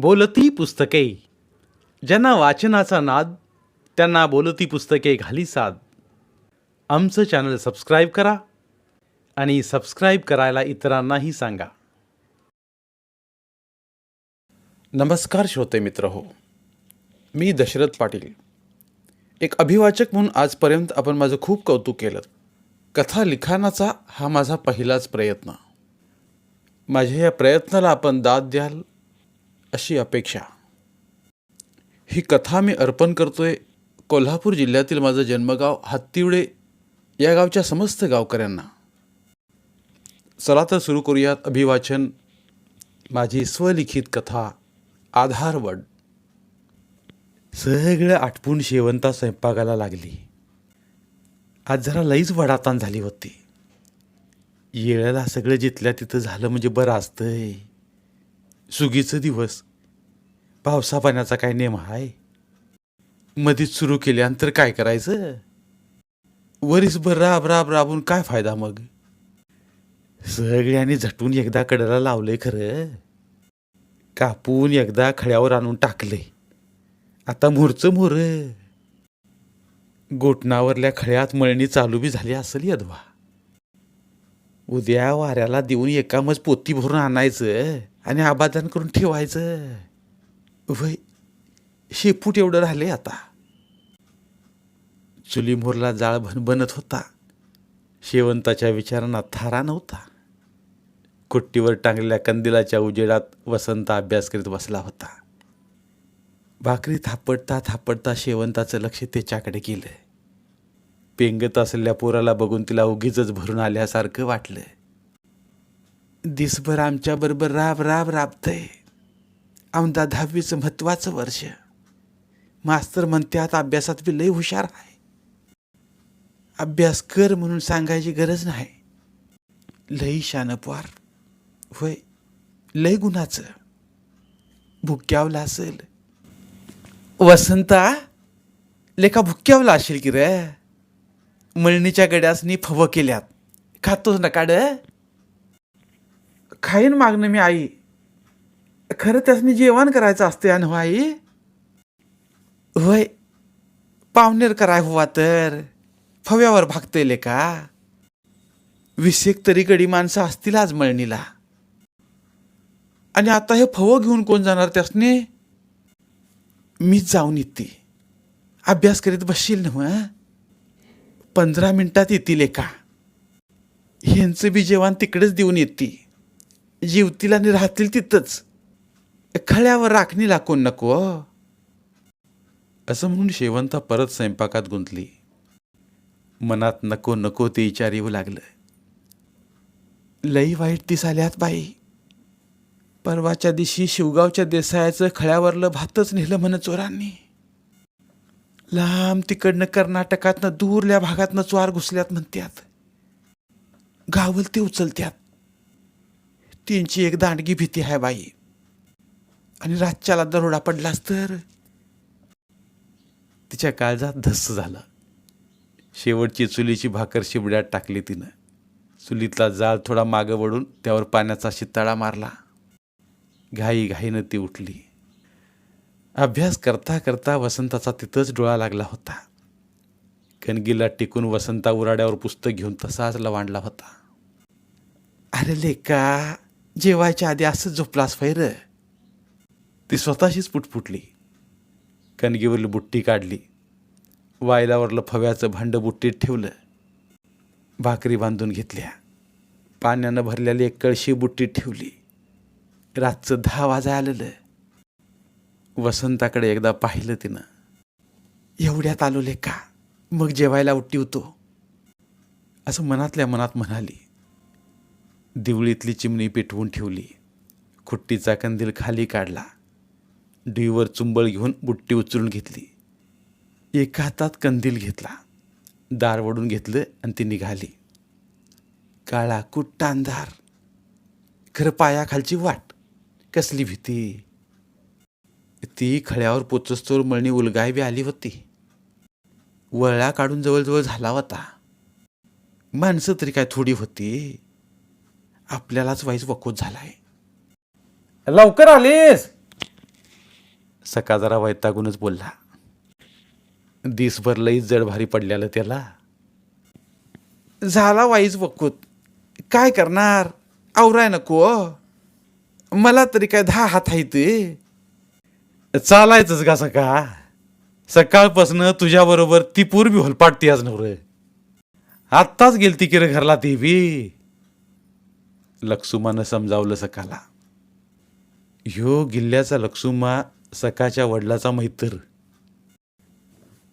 बोलती पुस्तके. ज्यांना वाचनाचा नाद त्यांना बोलती पुस्तके घाली साद. आमचं चॅनल सबस्क्राईब करा आणि सबस्क्राईब करायला इतरांनाही सांगा. नमस्कार श्रोते मित्र हो. मी दशरथ पाटील. एक अभिवाचक म्हणून आजपर्यंत आपण माझं खूप कौतुक केलं. कथा लिखाणाचा हा माझा पहिलाच प्रयत्न. माझ्या या प्रयत्नाला आपण दाद द्याल अशी अपेक्षा. ही कथा मी अर्पण करतोय कोल्हापूर जिल्ह्यातील माझं जन्मगाव हत्तिवडे या गावच्या समस्त गावकऱ्यांना. चला तर सुरू करूयात अभिवाचन. माझी स्वलिखित कथा आधारवड सगळं आटपून शेवंता स्वयंपाकाला लागली. आज जरा लईच वडाताण झाली होती. येळेला सगळं जिथल्या तिथं झालं म्हणजे बरं असतंय. सुगीचं दिवस. पावसा पाण्याचा काय नेम आहे मधीच सुरू केल्यानंतर काय करायचं? वरीसभर राब राब राबून काय फायदा मग? सगळ्यांनी झटून एकदा कडेला लावलंय खरं. कापून एकदा खड्यावर आणून टाकले आता मोरचं मोर. गोटणावरल्या खळ्यात मळणी चालू बी झाली असेल यदवा. उद्या वाऱ्याला देऊन एकामच पोती भरून आणायचं आणि आबादान करून ठेवायचं. वय शेपूट एवढं राहिले आता. चुलीमोरला जाळ भन बनत होता. शेवंताच्या विचारांना थारा नव्हता. कुट्टीवर टांगलेल्या कंदिलाच्या उजेडात वसंत अभ्यास करीत बसला होता. भाकरी थापडता थापडता शेवंताचं लक्ष त्याच्याकडे गेलं. पेंगत असलेल्या पोराला बघून तिला उगीच भरून आल्यासारखं वाटलं दिसभर आमच्याबरोबर राब राब राबतंय. औंदा दहावीचं महत्वाचं वर्ष. मास्तर म्हणत्यात अभ्यासात बी लय हुशार आहे अभ्यास कर म्हणून सांगायची गरज नाही. लई शानपवार. होय लय गुणाचं. भुक्यावला असेल. वसंता लेखा भुक्यावला असेल की रे? मळणीच्या गड्यासनी फव केल्यात. खातोच ना काड? खाईन मागणं मी आई. खरं त्यासनी जेवण करायचं असते आणि हो आई. होय पाहुणेर कराय हवा तर? फव्यावर भागतेले लेका विशेक तरी गडी माणसं असतील आज मळणीला. आणि आता हे फव घेऊन कोण जाणार त्यासने? मीच जाऊन येते. अभ्यास करीत बसशील ना पंधरा मिनटात येतील एका. ह्यांचं बी जेवण तिकडेच देऊन येते. जीवतील आणि राहतील तिथंच. खळ्यावर राखणी लाकून नको असं म्हणून शेवंता परत स्वयंपाकात गुंतली. मनात नको नको ते विचार येऊ लागलं. लई वाईट दिस आल्यात बाई. परवाच्या दिवशी शिवगावच्या देसायाचं खळ्यावरलं भातच नेलं म्हण चोरांनी. लांब तिकडनं कर्नाटकातनं दूरल्या भागातनं चोर घुसल्यात म्हणत्यात. गावल ते उचलत्यात. त्यांची एक दांडगी भीती आहे बाई. आणि रातच्याला दरोडा पडलास तर? तिच्या काळजात धस्स झाला. शेवटची चुलीची भाकर शिबड्यात टाकली तिनं. चुलीतला जाळ थोडा मागं वळून त्यावर पाण्याचा शिताळा मारला. घाई घाईनं ती उठली. अभ्यास करता करता वसंताचा तिथंच डोळा लागला होता. कणगीला टिकून वसंता उराड्यावर पुस्तक घेऊन तसाच लवांडला होता. अरे लेका जेवायच्या आधी असंच झोपलास फैर ती स्वतःशीच पुटपुटली. कणगीवरली बुट्टी काढली. वायलावरलं फव्याचं भांड बुट्टीत ठेवलं. भाकरी बांधून घेतल्या. पाण्यानं भरलेली एक कळशी बुट्टीत ठेवली. रातचं दहा वाजा आलेलं. वसंताकडे एकदा पाहिलं तिनं. एवढ्यात आलो का मग जेवायला उट्टी होतो. असं मनातल्या मनात म्हणाली. दिवळीतली चिमणी पेटवून ठेवली. खुट्टीचा कंदील खाली काढला. डीवर चुंबळ घेऊन बुट्टी उचलून घेतली. एका हातात कंदील घेतला. दार वडून घेतलं आणि ती निघाली. काळा कुट्टा अंधार. खरं पायाखालची वाट कसली भीती. ती खळ्यावर पोचस्तोर मळणी उलगाय बी आली होती. वळला काढून जवळजवळ झाला होता. माणसं तरी काय थोडी होती. आपल्यालाच वाईच वकोत झालाय. लवकर आलीस! सका जरा वैतागूनच बोलला. दिसभर लईच जड भारी पडलेलं त्याला. झाला वाईज वकूत. काय करणार? आवराय नको मला तरी काय दहा हात आहेत चालायचंच का सका? सकाळपासनं तुझ्याबरोबर ती पूर्वी होलपाटती आज नवर. आत्ताच गेलती की रे घरला ती बी. लक्सुमानं समजावलं सकाला. ह्यो गिल्ल्याचा लक्सुमा सकाच्या वडिलाचा मैत्र.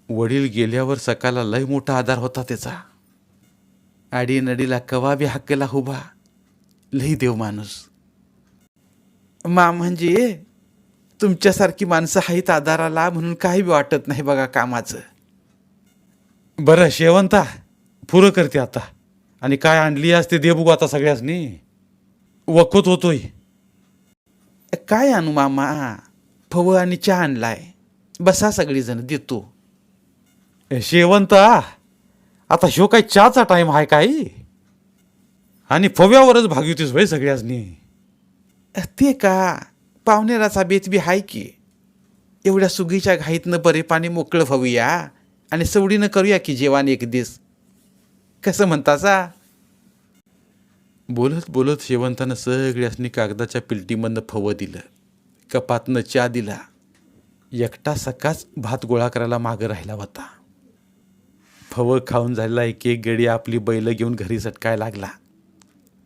वडील गेल्यावर सकाला लय मोठा आधार होता त्याचा. आडी नडीला कवा बी हक्कला हुबा. लई देव माणूस. मा म्हणजे तुमच्यासारखी माणसं आहेत आधाराला म्हणून काही बी वाटत नाही बघा कामाचं. बरं शेवंता पुरं करते आता. आणि काय आणली आज ते दे बघू आता सगळ्यासनी? वखत होतोय. काय आणू मामा? फव आणि चहा आणलाय. बसा सगळीजण देतो. ए, शेवंता आता ह्यो काय चहाचा टाइम आहे काय? आणि फव्यावरच भागवतीस होय सगळ्यासनी? ते का? पाहुणेराचा बेत बी हाय की. एवढ्या सुगीच्या घाईतनं बरे पाणी मोकळं व्हावूया आणि सवडीनं करूया की जेवण एक दिस. कसं म्हणतासा? बोलत बोलत शेवंतानं सगळ्यासनी कागदाच्या पिलटीमधनं फवं दिलं. कपातनं चहा दिला. एकटा सकाच भात गोळा करायला मागं राहिला होता. फवं खाऊन झालेला एक एक गडी आपली बैलं घेऊन घरी सटकाय लागला.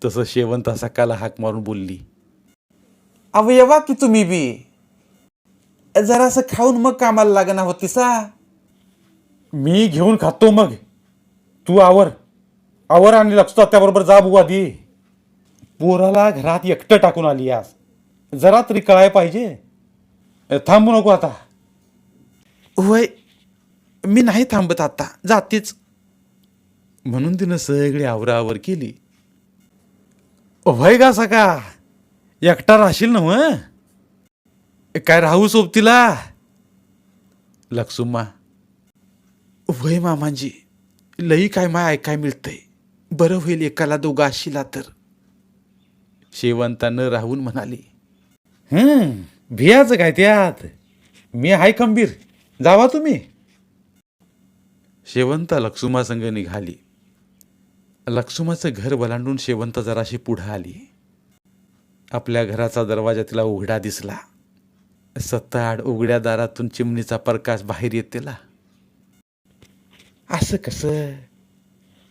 तसं शेवंता सकाला हाक मारून बोलली. अव येवा की तुम्ही बी? जरासं खाऊन मग कामाला लागणार होती सा मी घेऊन खातो मग. तू आवर. आवर आणि लक्ष त्याबरोबर जा बुवा आधी पोराला घरात एकटं टाकून आली आज. जरा तरी कळाय पाहिजे. थांबू नको आता. होय मी नाही थांबत आता. जातीच. म्हणून तिनं सगळी आवराआवर केली. व्हय का सका एकटा राहशील ना मग काय राहू सोबतीला? लक्सुम्मा होय मामांजी लई काय माय ऐकाय मिळतंय. बरं होईल एकाला दोघं असशिला तर. शेवंतानं राहून म्हणाली. हं भियाचं काय त्यात? मी हाय खंबीर. जावा तुम्ही. शेवंता लक्सुमा संग निघाली. लक्सुमाचं घर बलांडून शेवंत जराशी पुढं आली. आपल्या घराचा दरवाजा तिला उघडा दिसला. सत्ताड उघड्या दारातून चिमणीचा प्रकाश बाहेर येत तिला असं कसं?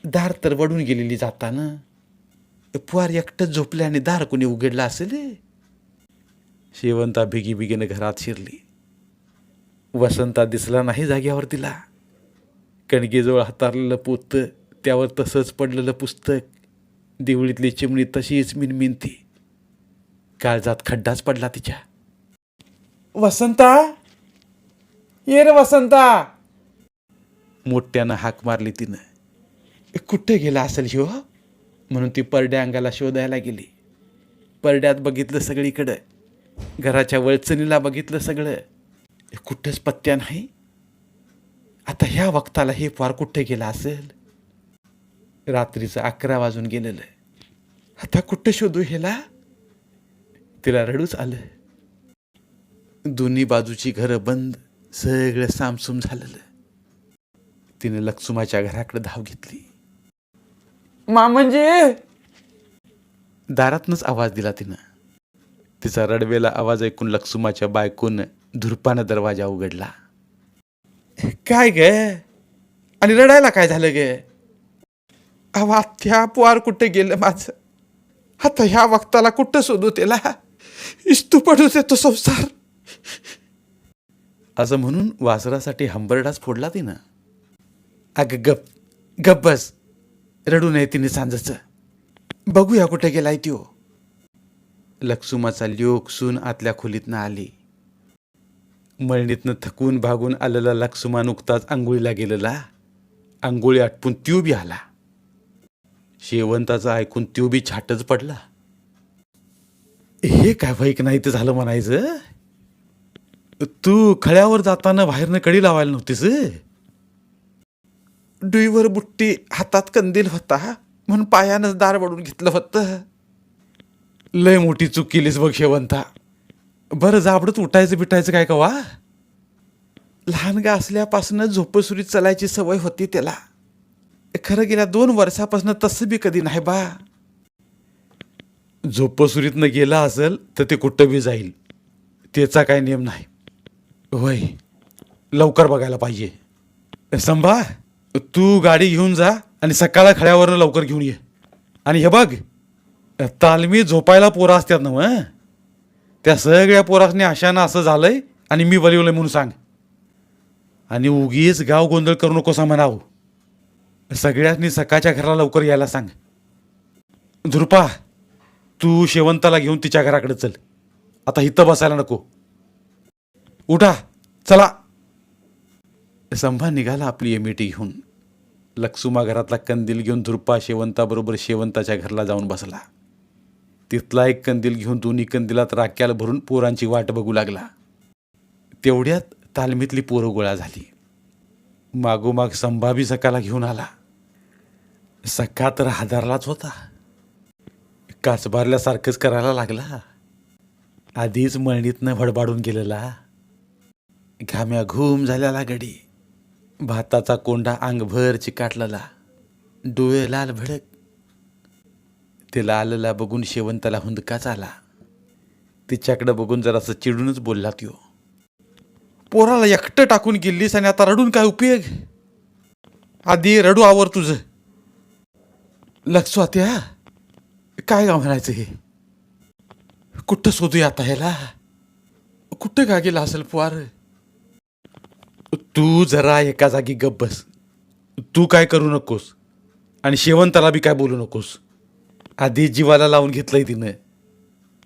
दार तर वडून गेलेली जाताना. पुवार एकटं झोपल्याने दार कोणी उघडला असेल? शेवंता भिगी बिगीनं घरात शिरली. वसंता दिसला नाही जाग्यावर तिला. कणगीजवळ हातारलेलं पोतं त्यावर तसंच पडलेलं पुस्तक. दिवळीतली चिमणी तशीच मिनमिनती काळजात खड्डाच पडला तिच्या. वसंता? ये रे वसंता. मोठ्यानं हाक मारली तिनं. कुठे गेला असेल ह्यो? म्हणून ती परड्या अंगाला शोधायला गेली. परड्यात बघितलं सगळीकडं. घराच्या वळचणीला बघितलं सगळं. कुठंच पत्त्या नाही? आता ह्या वक्ताला हे फार कुठे गेला असेल? रात्रीचं अकरा वाजून गेलेलं. आता कुठं शोधू ह्याला? तिला रडूच आलं. दोन्ही बाजूची घरं बंद सगळं सामसूम झालेलं. तिने लक्ष्माच्या घराकडे धाव घेतली. मा म्हणजे दारातनंच आवाज दिला तिनं. तिचा रडवेला आवाज ऐकून लक्ष्माच्या बायकोनं धुरपानं दरवाजा उघडला. काय ग? आणि रडायला काय झालं ग? अहो त्या पुवार कुठे गेलं माझं? आता ह्या वक्ताला कुठं शोधू त्याला? इस्तू पडू देतो संसार. असं म्हणून वासरासाठी हंबरडाच फोडला तिनं. अगं गप गप बस. रडू नये तिने सांजचं. बघूया कुठे गेलाय त्यो. लक्ष्माचा ल्योक सून आतल्या खोलीतनं आली. मळणीतनं थकून भागून आलेला लक्ष्मा नुकताच आंघोळीला गेलेला. आंघोळी आटपून त्यो बी आला. शेवंताचं ऐकून त्यो बी छाटच पडला. हे काय वाईक नाही ते झालं म्हणायचं? तू खळ्यावर जाताना बाहेरनं कडी लावायला नव्हतीस? डुईवर बुट्टी हातात कंदील होता म्हणून पायानंच दार वडून घेतलं होतं. लय मोठी चूक केलीस बघ शेवंता. बरं जाबडत उठायचं बिटायचं काय कवा? लहान गा असल्यापासून झोपसुरीत चालायची सवय होती त्याला. खरं गेल्या दोन वर्षापासून तसं बी कधी नाही बा. झोपसुरीतनं गेला असेल तर ते कुठं बी जाईल. त्याचा काही नियम नाही. होय. लवकर बघायला पाहिजे. संभा तू गाडी घेऊन जा आणि सकाळ खड्यावरनं लवकर घेऊन ये. आणि हे बघ तालमी झोपायला पोरं असतात ना मग त्या सगळ्या पोरासने अशानं असं झालंय आणि मी बलिवलं म्हणून सांग. आणि उगीच गाव गोंधळ करू नकोसा म्हणावं. सगळ्यांनी सकाळच्या घराला लवकर यायला सांग. धुरपा तू शेवंताला घेऊन तिच्या घराकडे चल. आता इथं बसायला नको. उठा चला. संभा निघाला आपली एमिटी घेऊन. लक्सुमा घरातला कंदील घेऊन धुरपा शेवंताबरोबर शेवंताच्या घरला जाऊन बसला. तिथला एक कंदील घेऊन दोन्ही कंदिलात राख्याला भरून पोरांची वाट बघू लागला. तेवढ्यात तालमीतली पोरं गोळा झाली. मागोमाग संभाबी सकाला घेऊन आला. सखा तर हादरलाच होता. कासभारल्यासारखंच करायला लागला. आधीच मळणीतनं भडबाडून गेलेला. घाम्या घूम झालेला गडी भाताचा कोंडा अंगभर चिकाटलेला. डोळे लाल भडक. तिला आलेला बघून शेवंताला हुंदकाच आला. तिच्याकडे बघून जरासं चिडूनच बोलला त्यो. पोराला एकटं टाकून गेलीस आणि आता रडून काय उपयोग? आधी रडू आवर तुझं. लक्ष त्या काय का म्हणायचं हे? कुठं शोधूया आता ह्याला? कुठं का गेला असेल पुवार? तू जरा एका जागी गप बस. तू काय करू नकोस. आणि शेवंताला बी काय बोलू नकोस. आधी जीवाला लावून घेतलंय तिनं.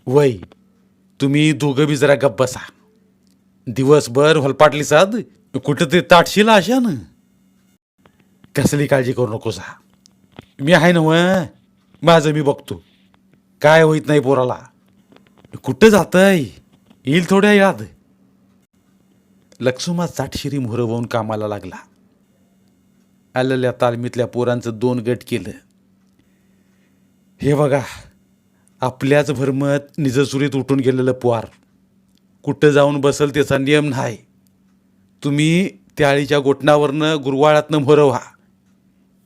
वय तुम्ही दोघं बी जरा गप्प बसा. दिवसभर होलपाटली साध कुठं ते ताटशील अशा ना कसली काळजी करू नकोस. हा मी आहे ना व माझं मी बघतो. काय होईत नाही पोराला. कुठं जातय? येईल थोड्या याद लक्ष्मा चाटशिरी मोहरवून कामाला लागला. आलेल्या तालमीतल्या पोरांचं दोन गट केलं. हे बघा आपल्याच भरमत निजसुरीत उठून गेलेलं पोहार कुठं जाऊन बसल त्याचा नियम नाही. तुम्ही त्याळीच्या गोठणावरनं गुरवाळातनं मोरवा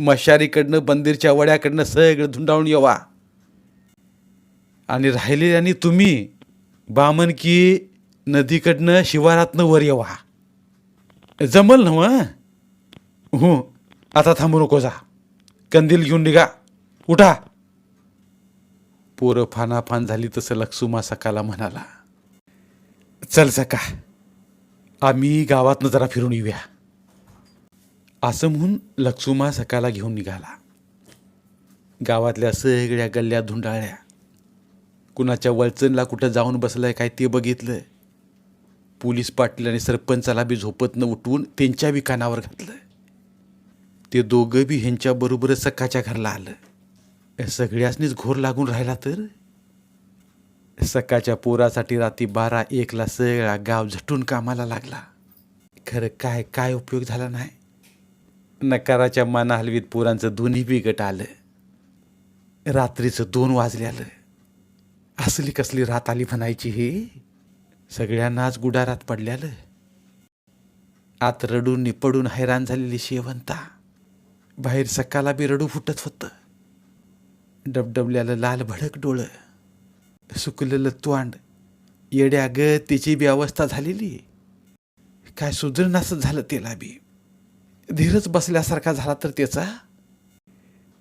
मशारीकडनं बंदिरच्या वड्याकडनं सगळं धुंडाळून येवा. आणि राहिले आणि तुम्ही बामनकी नदीकडनं शिवारातनं वर येवा. जमल ना मग? हो आता थांबू नको जा. कंदील घेऊन निघा. उठा. पोरं फानाफान झाली तसं लक्ष्मा सकाला म्हणाला चल सका आम्ही गावातनं जरा फिरून येऊया. असं म्हणून लक्सुमा सकाला घेऊन निघाला. गावातल्या सगळ्या गल्ल्या धुंडाळ्या कुणाच्या वळचणला कुठं जाऊन बसलंय काय ते बघितलं पोलीस पाटील आणि सरपंचाला बी झोपतनं उठवून त्यांच्या बी कानावर घातलं ते दोघं बी ह्यांच्याबरोबरच सकाच्या घरला आलं. या सगळ्यासनीच घोर लागून राहिला तर? सकाळच्या पोरासाठी रात्री बारा एकला सगळा गाव झटून कामाला लागला. खरं काय काय उपयोग झाला नाही? नकाराच्या माना हलवीत पोरांचं दोन्ही बी गट आलं. रात्रीचं दोन वाजल्यालं. असली कसली रात आली म्हणायची ही? सगळ्यांनाच गुडारात पडल्यालं. आत रडून निपडून हैराण झालेली शेवंता. बाहेर सकाला बी रडू फुटत होतं. डबडबल्यालं लाल भडक डोळं. सुकलेलं तोंड. येड्या ग तिची बी अवस्था झालेली. काय सुधरणासच झालं तिला बी. धीरच बसल्यासारखा झाला तर त्याचा?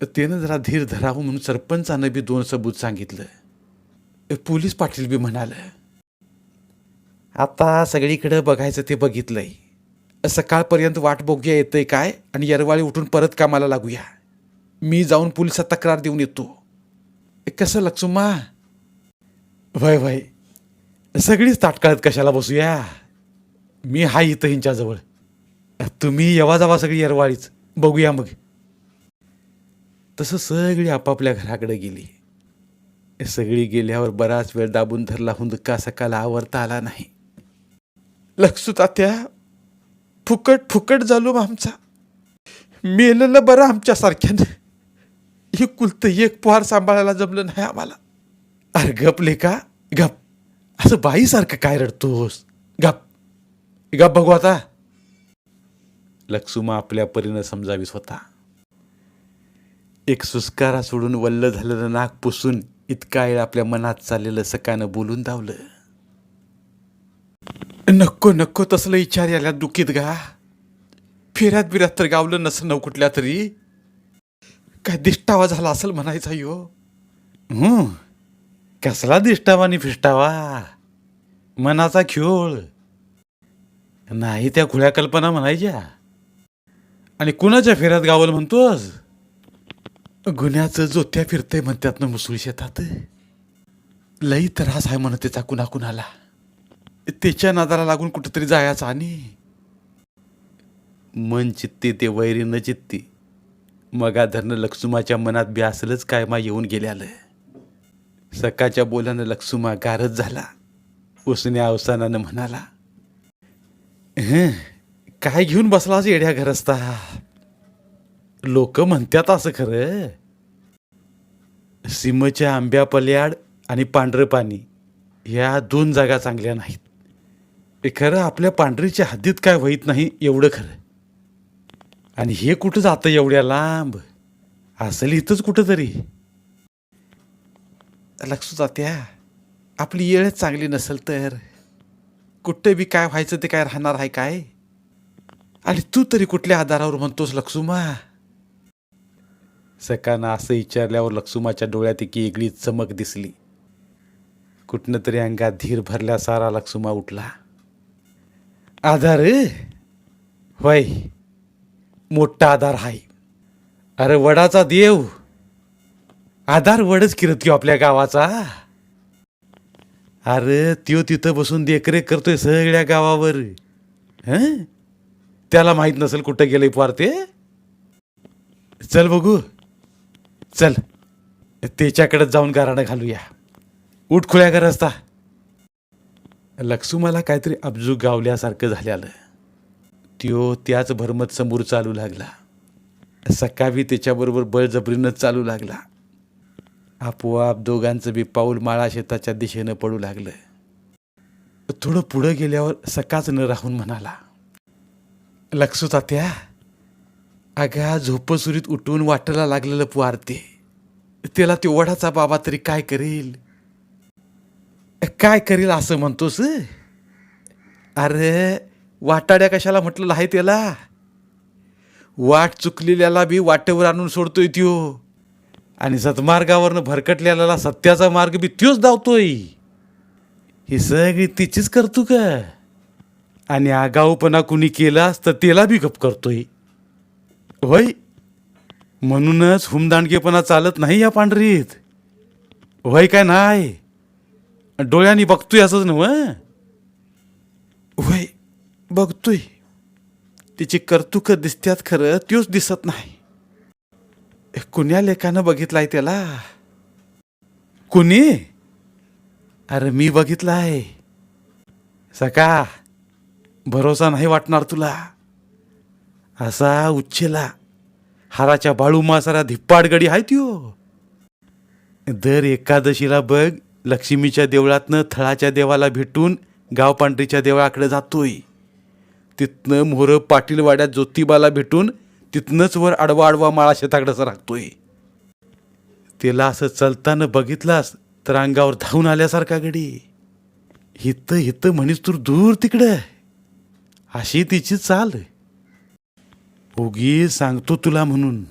त्यानं जरा धीर धरावं म्हणून सरपंचानं बी दोन सबूत सांगितलं. पोलीस पाटील बी म्हणालं आता सगळीकडं बघायचं ते बघितलंय. सकाळपर्यंत वाट बोग्या येतंय काय आणि यरवाळी उठून परत कामाला लागूया. मी जाऊन पोलिसात तक्रार देऊन येतो. कसं लक्ष्मा? वय वय सगळीच ताटकाळत कशाला बसूया? मी हा इथं हिंच्याजवळ. तुम्ही येवा जावा सगळी यरवाळीच. बघूया मग. तसं सगळी आपापल्या घराकडे गेली. सगळी गेल्यावर बराच वेळ दाबून धरला हुंदका सकाला आवरता आला नाही. लक्ष तात्या फुकट फुकट झालो आमचा. मेलेलं बरं आमच्यासारख्यानं. हे कुलतं एक पुहार सांभाळायला जमलं नाही आम्हाला. अरे गप लेका गप. असं बाईसारखं काय रडतोस? गप. गप बघू आता. लक्ष्मा आपल्या परीनं समजावी होता एक सुस्कारा सोडून वल्ल झालेलं नाक पुसून इतका वेळ आपल्या मनात चाललेलं सकानं बोलून धावलं. नको नको तसलं विचार याला दुखीत गा. फिरात बिरात तर गावलं नसं नव कुठल्या तरी. काय दिष्टावा झाला असेल म्हणायचा यो. हं कसला दिष्टावा आणि फिष्टावा. मनाचा खेळ. नाही त्या खुळ्या कल्पना म्हणायच्या. आणि कुणाच्या फेऱ्यात गावल म्हणतोस? गुन्ह्याचं जोत्या फिरतंय म्हणतात ना मुसळी शेतात. लई त्रास आहे म्हणत त्याचा कुणा कुणाला त्याच्या नादाला लागून कुठंतरी जायचं आणि. मन चित्ती ते वैरी न चित्ती. मगा धरणं लक्ष्माच्या मनात बी असलंच काय मा येऊन गेल्यालं. सकाच्या बोलानं लक्ष्मा गारच झाला. उसण्या अवसानानं म्हणाला "हं, काय घेऊन बसलास येड्या घरस्ता? लोक म्हणतात असं खरं. सिमच्या आंब्या पल्याड आणि पांढरं पाणी ह्या दोन जागा चांगल्या नाहीत. खरं आपल्या पांढरीच्या हद्दीत काय व्हायत नाही एवढं खरं. आणि हे कुठं जातं एवढ्या लांब? असेल इथंच कुठं तरी लक्ष जात्या. आपली येळच चांगली नसेल तर. कुठं बी काय व्हायचं ते काय राहणार आहे काय? आणि तू तरी कुठल्या आधारावर म्हणतोस लक्ष्मा? सकानं असं विचारल्यावर लक्ष्माच्या डोळ्यात एक वेगळी चमक दिसली. कुठनं तरी अंगात धीर भरल्या सारा लक्ष्मा उठला. आधार होय मोठा आधार आहे अरे वडाचा देव. आधार वडच किरत की आपल्या गावाचा. अरे त्यो तिथं बसून देखरेख करतोय सगळ्या गावावर. हं? त्याला माहीत नसेल कुठं गेले पार ते. चल बघू. चल. त्याच्याकडे जाऊन गाराणं घालूया. उठ खुल्या कर असता लक्ष्माला काहीतरी अब्जू गावल्यासारखं झाल्यालं. त्यो त्याच भरमत समोर चालू लागला. सकाळी त्याच्याबरोबर बळजबरीनं चालू लागला. आपोआप दोघांचं बी पाऊल माळा शेताच्या दिशेनं पडू लागलं. थोडं पुढं गेल्यावर सकाच न राहून म्हणाला लक्ष तात्या अगा झोपसुरीत उठून वाटायला लागलेलं पुआरते त्याला ते वडाचा बाबा तरी काय करेल? काय करेल असं म्हणतोस अरे वाटाड्या कशाला म्हटलेलं आहे त्याला? वाट चुकलेल्याला बी वाटेवर आणून सोडतोय त्यो. आणि सतमार्गावरनं भरकटलेल्याला सत्याचा मार्ग बी त्योच धावतोय. ही सगळी तिचीच करतो का? आणि आगाऊपणा कुणी केलास तर त्याला बी गप करतोय. होय? म्हणूनच हुमदांडगेपणा चालत नाही या पांढरीत. होय काय नाही? डोळ्यांनी बघतोय असंच नव होय बघतोय. तिची कर्तुक दिसत्यात खरं त्योच दिसत नाही. कुण्या लेखानं बघितलाय त्याला? कुणी? अरे मी बघितलाय. सका भरोसा नाही वाटणार तुला. असा उच्छेला. हाराच्या बाळू मासारा धिप्पाड गडी आहे त्यो. दर एकादशीला बघ लक्ष्मीच्या देवळातनं थळाच्या देवाला भेटून गावपांढरीच्या देवळाकडे जातोय. तिथनं मोहरं पाटीलवाड्यात ज्योतिबाला भेटून तिथनंच वर आडवा आडवा माळा शेताकडे राखतोय. तिला असं चलताना बघितलास तर अंगावर धावून आल्यासारखा गडी. हित हित म्हणीस तू दूर तिकडं. अशी तिची चाल उगी सांगतो तुला म्हणून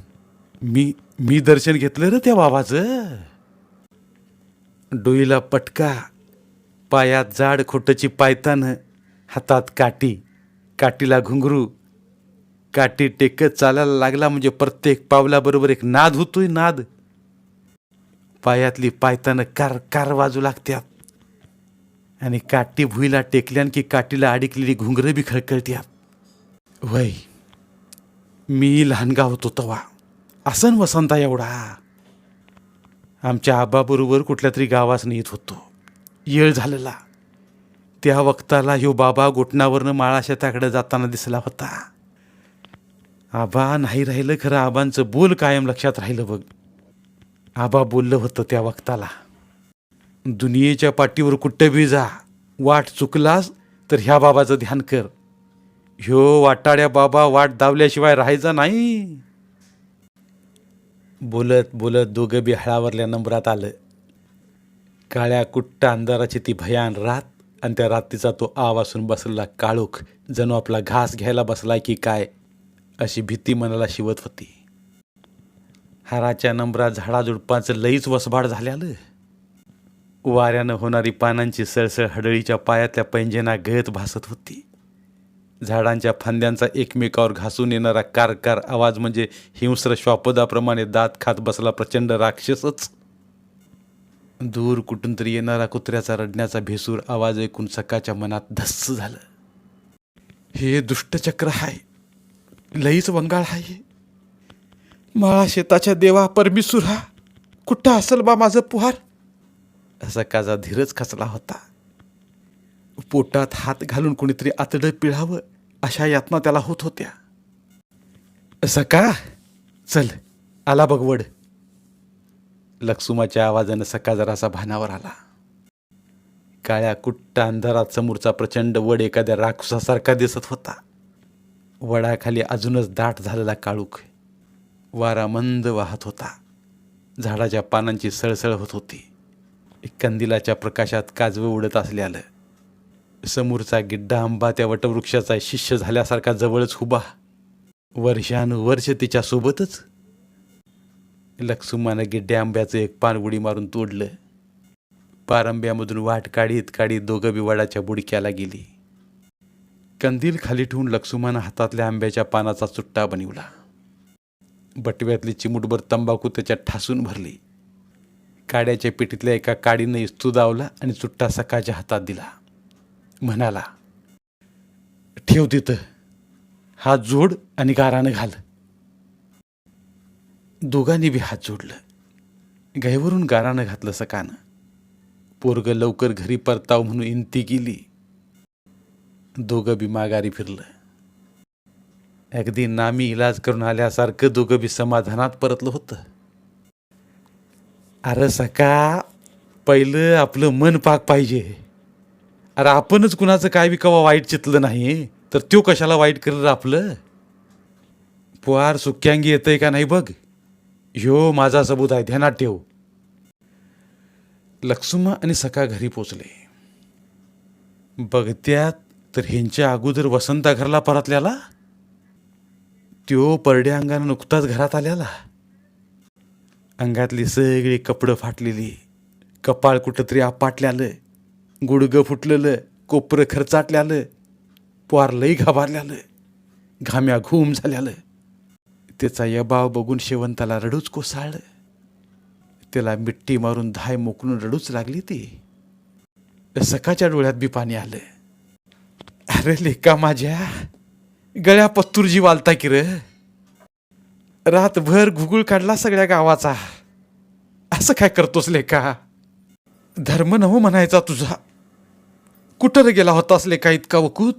मी मी दर्शन घेतलं रे त्या बाबाचं. डोईला पटका पायात जाड खोटची पायतान हातात काठी काठीला घुंगरू काठी टेकत चालायला लागला म्हणजे प्रत्येक पावलाबरोबर एक नाद होतोय नाद. पायातली पायतानं कार कार वाजू लागत्यात. आणि काठी भुईला टेकल्यान की काठीला अडकलेली घुंगरं बी खळखळत्या वय मी लहानगा होतो तवा. असन वसंता एवढा. आमच्या आबाबरोबर कुठल्या तरी गावास येत होतो. येळ झालेला. त्या वक्ताला ह्यो बाबा गोठणावरनं माळा शेताकडे जाताना दिसला होता. आबा नाही राहिलं खरं आबांचं बोल कायम लक्षात राहिलं बघ. आबा बोललं होतं त्या वक्ताला. दुनियेच्या पाठीवर कुठं बी जा वाट चुकलास तर ह्या बाबाचं ध्यान कर. ह्यो वाटाड्या बाबा वाट दावल्याशिवाय राहायचा नाही. बोलत बोलत दोघं बी हळावरल्या नंबरात आलं. काळ्या कुट्ट अंधाराची ती भयान रात आणि त्या रात्रीचा तो आव असून बसलेला काळोख जणू आपला घास घ्यायला बसलाय की काय अशी भीती मनाला शिवत होती. हाराच्या नंबरात झाडाझुडपांचं लईच वसभाड झाल्यालं. वाऱ्यानं होणारी पानांची सळसळ हडळीच्या पायातल्या पैंजना गळत भासत होती. झाडांच्या फांद्यांचा एकमेकावर घासून येणारा कारकार आवाज म्हणजे हिंस्र श्वापदाप्रमाणे दात खात बसला प्रचंड राक्षसच. दूर कुठून तरी येणारा कुत्र्याचा रडण्याचा भेसूर आवाज ऐकून सकाच्या मनात धस्स झालं. हे दुष्टचक्र हाय लईच वंगाळ हाय माळा शेताच्या देवा परमिसुरा कुठं असल बा माझं पुहार? सकाळचा धीरच खचला होता. पोटात हात घालून कोणीतरी आतडं पिळावं अशा यातना त्याला होत होत्या. सका चल आला बघ वड. लक्ष्माच्या आवाजानं सका जरासा भानावर आला. काळ्या कुट्टा अंधारात समोरचा प्रचंड वड एखाद्या राक्षसासारखा दिसत होता. वडाखाली अजूनच दाट झालेला काळूख वारा मंद वाहत होता. झाडाच्या पानांची सळसळ होत होती. कंदिलाच्या प्रकाशात काजवं उडत असल्यानं समोरचा गिड्डा आंबा त्या वटवृक्षाचा शिष्य झाल्यासारखा जवळच उभा. वर्षानुवर्ष तिच्यासोबतच लक्ष्मानं गिड्ड्या आंब्याचं एक पान उडी मारून तोडलं. पारंब्यामधून वाट काढीत काढीत दोघं बिवाडाच्या बुडक्याला गेली. कंदील खाली ठेवून लक्ष्मानं हातातल्या आंब्याच्या पानाचा चुट्टा बनवला. बटव्यातली चिमुटभर तंबाखू त्याच्यात ठासून भरली. काड्याच्या पिठीतल्या एका काडीनं इस्तू दावला आणि चुट्टा सकाच्या हातात दिला. म्हणाला ठेव तिथं. हात जोड आणि गारानं घाल. दोघांनी बी हात जोडलं. गायवरून गारानं घातलं सकानं. पोरग लवकर घरी परताव म्हणून इंती केली दोघं बी माघारी फिरलं. अगदी नामी इलाज करून आल्यासारखं दोघं बी समाधानात परतलं होतं. अरे सका पहिलं आपलं मन पाक पाहिजे. अरे आपणच कुणाचं काय बी कवा वाईट चितलं नाही तर त्यो कशाला वाईट करेल आपलं? पुहार सुक्यांगी येतंय का नाही बघ. ह्यो माझा सबूत आहे ध्यानात ठेव. लक्ष्मा आणि सका घरी पोचले. बघत्यात तर ह्यांच्या अगोदर वसंता घरला परतल्याला? त्यो परड्या अंगानं नुकताच घरात आल्याला. अंगातली सगळी कपडं फाटलेली. कपाळ कुठंतरी आपाटल्यालं. गुडगं फुटलेलं. कोपरं खर्चाटल्यालं. पोर लई घाबारल्यालं. घाम्या घूम झाल्यालं. त्याचा यबाव बघून शेवंताला रडूच कोसाळलं. त्याला मिट्टी मारून धाय मोकळून रडूच लागली ती. सकाच्या डोळ्यात बी पाणी आलं. अरे लेका माझ्या. गळ्या पत्तूर वालता की र. रातभर घुगुळ काढला सगळ्या गावाचा. असं काय करतोस लेका? धर्म नव म्हणायचा तुझा. कुठं गेला होतास लेका इतका वकूत?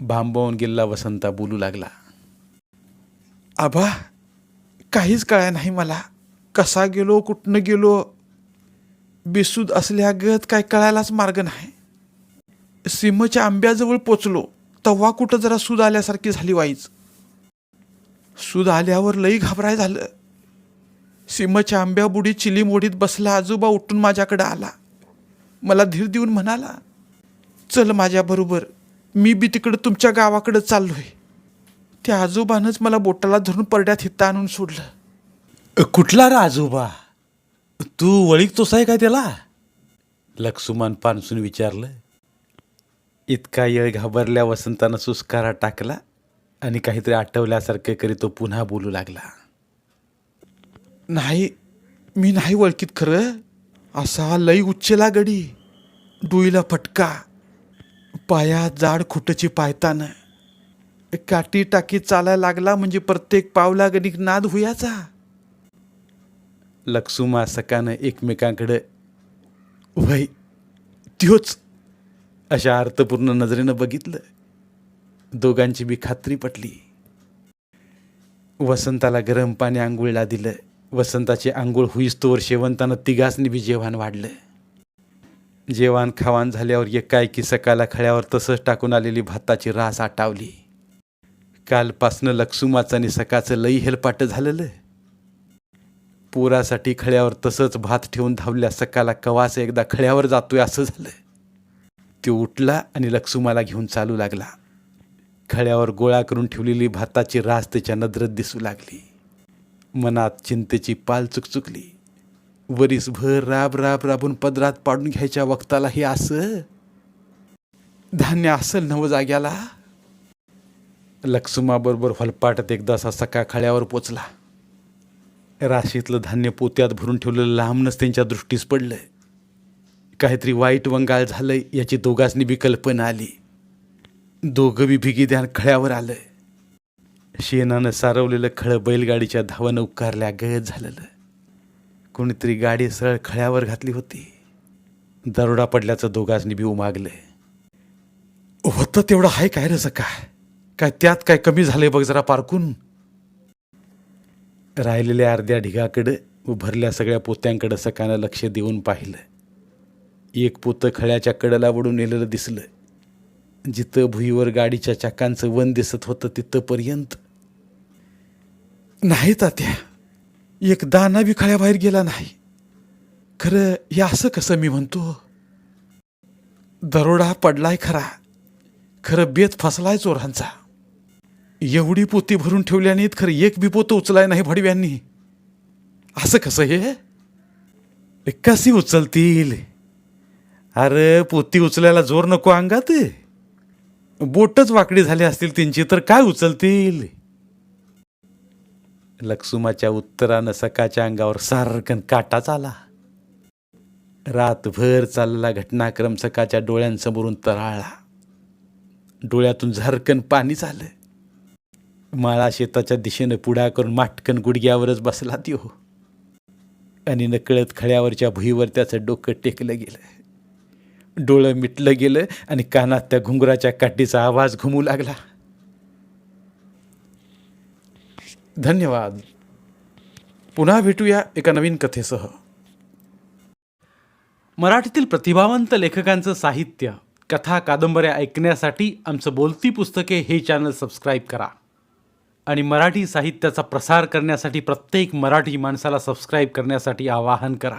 भांबवून गेला वसंता बोलू लागला. आबा काहीच कळाय नाही मला. कसा गेलो कुठनं गेलो? बेसूद असल्यागत काय कळायलाच मार्ग नाही. सीमच्या आंब्याजवळ पोचलो. तव्हा कुठं जरा सूद आल्यासारखी झाली वाईच. सूद आल्यावर लई घाबराय झालं. सीमच्या आंब्या बुडी चिली बसला आजोबा उठून माझ्याकडे आला. मला धीर देऊन म्हणाला चल माझ्याबरोबर मी बी तिकडं तुमच्या गावाकडं चाललोय. त्या आजोबानंच मला बोटाला धरून परड्यात हित्ता आणून सोडलं. कुठला रा आजोबा? तू वळीकतोस आहे काय त्याला? लक्ष्मण पानसून विचारलं. इतका येळ घाबरल्या वसंतानं सुस्कारा टाकला. आणि काहीतरी आठवल्यासारखं करीत तो पुन्हा बोलू लागला. नाही मी नाही ओळखीत खरं. असा लई उच्चेला गडी डुईला फटका. पायात जाड खुटची पायतानं. काठी टाकी चालायला लागला म्हणजे प्रत्येक पावला गणिक नाद हुयाचा. लक्ष्मा सकानं एकमेकांकडे वय त्योच. अशा अर्थपूर्ण नजरेनं बघितलं. दोघांची बी खात्री पटली. वसंताला गरम पाणी आंघोळीला दिलं. वसंताची आंघोळ होईस्तोवर शेवंतानं तिघासनी बी जेवण वाढलं. जेवण खावान झाल्यावर एकाएकी सकाळला खळ्यावर तसंच टाकून आलेली भाताची रास आटावली. कालपासनं लक्ष्माचं आणि सकाळचं लई हेलपाट झालेलं. पोरासाठी खळ्यावर तसंच भात ठेवून धावल्या सकाळला कवास एकदा खळ्यावर जातोय असं झालं. तो उठला आणि लक्ष्माला घेऊन चालू लागला. खळ्यावर गोळा करून ठेवलेली भाताची रास त्याच्या नजरेत दिसू लागली. मनात चिंतेची पाल चुकचुकली. वरीसभर राब राब राबून पदरात पाडून घ्यायच्या वक्ताला हे असं? धान्य असल नव जाग्याला? लक्ष्माबरोबर हलपाटत एकदा असा सकाळ खळ्यावर पोचला. राशीतलं धान्य पोत्यात भरून ठेवलेलं लांबनच त्यांच्या दृष्टीस पडलं. काहीतरी वाईट वंगाळ झालंय याची दोघांनी बी कल्पना आली. दोघं बी भिगी ध्यान खळ्यावर आलं शेणानं सारवलेलं खळं बैलगाडीच्या धावानं उकारल्या गयत झालेलं. कोणीतरी गाडी सरळ खळ्यावर घातली होती. दरोडा पडल्याचं दोघांनी बी उमागलं होतं तेवढं आहे काय रे सका काय त्यात काय कमी झालंय बघ जरा पारकून. राहिलेल्या अर्ध्या ढिगाकडं उभरल्या सगळ्या पोत्यांकडं सकानं लक्ष देऊन पाहिलं. एक पोतं खळ्याच्या कडला वडून नेलेलं दिसलं. जिथं भुईवर गाडीच्या चाकांचं वन दिसत होतं तिथंपर्यंत. नाही तात्या एक दाना बी खळ्याबाहेर गेला नाही. खरं हे असं कसं मी म्हणतो? दरोडा पडलाय खरा. खरं बेत फसलाय चोरांचा. एवढी पोती भरून ठेवल्याने खरं एक बी पोतं उचलाय नाही भडव्यांनी. असं कसं हे? कशी उचलतील? अरे पोती उचलायला जोर नको अंगात. बोटच वाकडी झाली असतील त्यांची तर काय उचलतील? लक्ष्माच्या उत्तरानं सकाच्या अंगावर सारखन काटाच आला रातभर चाललेला घटनाक्रम सकाच्या डोळ्यांसमोरून तराळला डोळ्यातून झरकन पाणी झालं. माळा शेताच्या दिशेनं पुढा करून माटकन गुडघ्यावरच बसला त्यो. आणि नकळत खळ्यावरच्या भुईवर त्याचं डोकं टेकलं गेलं. डोळं मिटलं गेलं आणि कानात त्या घुंगराच्या काठीचा आवाज घुमू लागला. धन्यवाद. पुन्हा भेटूया एका नवीन कथेसह. मराठीतील प्रतिभावंत लेखकांचं साहित्य कथा कादंबऱ्या ऐकण्यासाठी आमचं बोलती पुस्तके हे चॅनल सबस्क्राईब करा. आणि मराठी साहित्याचा प्रसार करण्यासाठी प्रत्येक मराठी माणसाला सबस्क्राईब करण्यासाठी आवाहन करा.